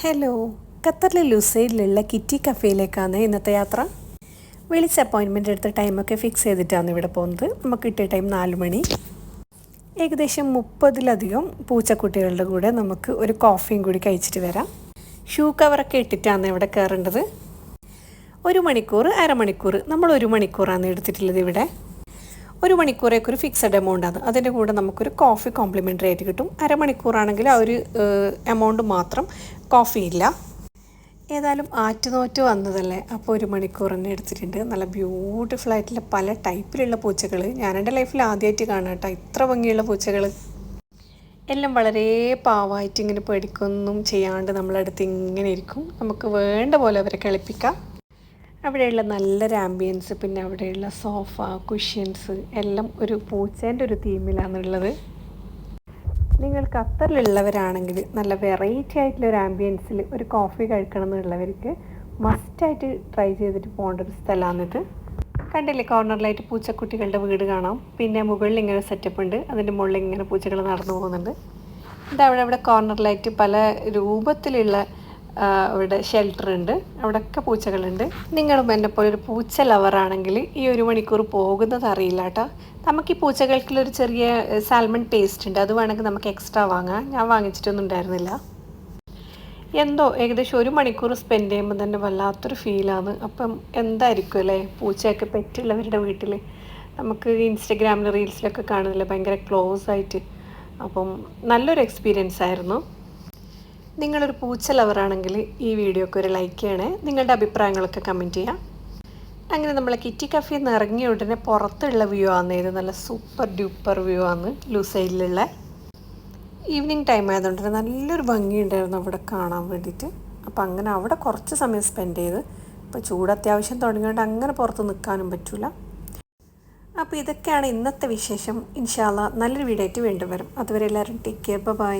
Hello ഖത്തറിലെ ലുസൈഡിലുള്ള kitty കഫേയിലേക്കാണ് ഇന്നത്തെ യാത്ര. വിളിച്ച് അപ്പോയിൻമെന്റ് എടുത്ത ടൈമൊക്കെ ഫിക്സ് ചെയ്തിട്ടാണ് ഇവിടെ പോകുന്നത്. നമുക്ക് കിട്ടിയ ടൈം നാല് മണി. ഏകദേശം മുപ്പതിലധികം പൂച്ചക്കുട്ടികളുടെ കൂടെ നമുക്ക് ഒരു കോഫിയും കൂടി കഴിച്ചിട്ട് വരാം. ഷൂ കവറൊക്കെ ഇട്ടിട്ടാണ് ഇവിടെ കയറേണ്ടത്. ഒരു മണിക്കൂർ അരമണിക്കൂർ നമ്മൾ ഒരു മണിക്കൂറാണ് എടുത്തിട്ടുള്ളത് ഇവിടെ. ഒരു മണിക്കൂറേക്ക് ഒരു ഫിക്സഡ് എമൗണ്ട് ആണ്. അതിന്റെ കൂടെ നമുക്കൊരു കോഫി കോംപ്ലിമെന്ററി ആയിട്ട് കിട്ടും. അരമണിക്കൂറാണെങ്കിൽ ആ ഒരു എമൗണ്ട് മാത്രം കോഫി ഇല്ല. ഏതായാലും ആറ്റുനോറ്റ് വന്നതല്ലേ? അപ്പോൾ ഒരു മണിക്കൂർ തന്നെ എടുത്തിട്ടുണ്ട്. നല്ല ബ്യൂട്ടിഫുൾ ആയിട്ടുള്ള പല ടൈപ്പിലുള്ള പൂച്ചകൾ. ഞാൻ എന്റെ ലൈഫിൽ ആദ്യമായിട്ട് കാണാം കേട്ടോ. ഇത്ര ഭംഗിയുള്ള പൂച്ചകൾ. എല്ലാം വളരെ പാവമായിട്ട് ഇങ്ങനെ പേടിക്കൊന്നും ചെയ്യാണ്ട് നമ്മളടുത്ത് ഇങ്ങനെ ഇരിക്കും. നമുക്ക് വേണ്ട പോലെ അവരെ കളിപ്പിക്കാം. അവിടെയുള്ള നല്ലൊരു ആംബിയൻസ് പിന്നെ അവിടെയുള്ള സോഫ കുഷ്യൻസ് എല്ലാം ഒരു പൂച്ചേന്റെ ഒരു തീമിലാണുള്ളത് നിങ്ങൾ ഖത്തറിലുള്ളവരാണെങ്കിൽ നല്ല വെറൈറ്റി ആയിട്ടുള്ള ഒരു ആംബിയൻസിൽ ഒരു കോഫി കഴിക്കണം എന്നുള്ളവർക്ക് മസ്റ്റായിട്ട് ട്രൈ ചെയ്തിട്ട് പോകേണ്ട ഒരു സ്ഥലമാണിത്. കണ്ടില്ലേ കോർണറിലായിട്ട് പൂച്ചക്കുട്ടികളുടെ വീട് കാണാം. പിന്നെ മുകളിൽ ഇങ്ങനെ സെറ്റപ്പ് ഉണ്ട്. അതിന്റെ മുകളിൽ ഇങ്ങനെ പൂച്ചകൾ നടന്നു പോകുന്നുണ്ട്. ഇതവിടെ അവിടെ കോർണറിലായിട്ട് പല രൂപത്തിലുള്ള അവിടെ ഷെൽട്ടർ ഉണ്ട്. അവിടെയൊക്കെ പൂച്ചകളുണ്ട്. നിങ്ങളും എന്നെ പോലെ ഒരു പൂച്ച ലവറാണെങ്കിൽ ഈ ഒരു മണിക്കൂർ പോകുന്നത് അറിയില്ല കേട്ടോ. നമുക്ക് ഈ പൂച്ചകൾക്കുള്ളൊരു ചെറിയ സാൽമൺ പേസ്റ്റ് ഉണ്ട്. അത് വേണമെങ്കിൽ നമുക്ക് എക്സ്ട്രാ വാങ്ങാം. ഞാൻ വാങ്ങിച്ചിട്ടൊന്നും ഉണ്ടായിരുന്നില്ല. എന്തോ ഏകദേശം ഒരു മണിക്കൂർ സ്പെൻഡ് ചെയ്യുമ്പോൾ തന്നെ വല്ലാത്തൊരു ഫീലാണ് അപ്പം എന്തായിരിക്കും അല്ലേ? പൂച്ചയൊക്കെ പെറ്റുള്ളവരുടെ വീട്ടിൽ നമുക്ക് ഇൻസ്റ്റഗ്രാമിൽ റീൽസിലൊക്കെ കാണുന്നില്ല ഭയങ്കര ക്ലോസ് ആയിട്ട്. അപ്പം നല്ലൊരു എക്സ്പീരിയൻസ് ആയിരുന്നു. നിങ്ങളൊരു പൂച്ച ലവറാണെങ്കിൽ ഈ വീഡിയോക്ക് ഒരു ലൈക്ക് ചെയ്യണേ. നിങ്ങളുടെ അഭിപ്രായങ്ങളൊക്കെ കമന്റ് ചെയ്യാം. അങ്ങനെ നമ്മളെ കിറ്റി കഫി ഇറങ്ങിയ ഉടനെ പുറത്തുള്ള വ്യൂ ആണ്. ഇത് നല്ല സൂപ്പർ ഡ്യൂപ്പർ വ്യൂ ആണ് ലൂസൈഡിലുള്ള ഈവനിങ് ടൈം ആയതുകൊണ്ട് നല്ലൊരു ഭംഗിയുണ്ടായിരുന്നു അവിടെ കാണാൻ വേണ്ടിയിട്ട്. അപ്പോൾ അങ്ങനെ അവിടെ കുറച്ച് സമയം സ്പെൻഡ് ചെയ്ത് ഇപ്പോൾ ചൂട് അത്യാവശ്യം തുടങ്ങിയതുകൊണ്ട് അങ്ങനെ പുറത്ത് നിൽക്കാനും പറ്റില്ല അപ്പോൾ ഇതൊക്കെയാണ് ഇന്നത്തെ വിശേഷം. ഇൻഷാല്ല നല്ലൊരു വീഡിയോ ആയിട്ട് വീണ്ടും വരും. അതുവരെ എല്ലാവരും ടേക്ക് കെയർ ബൈ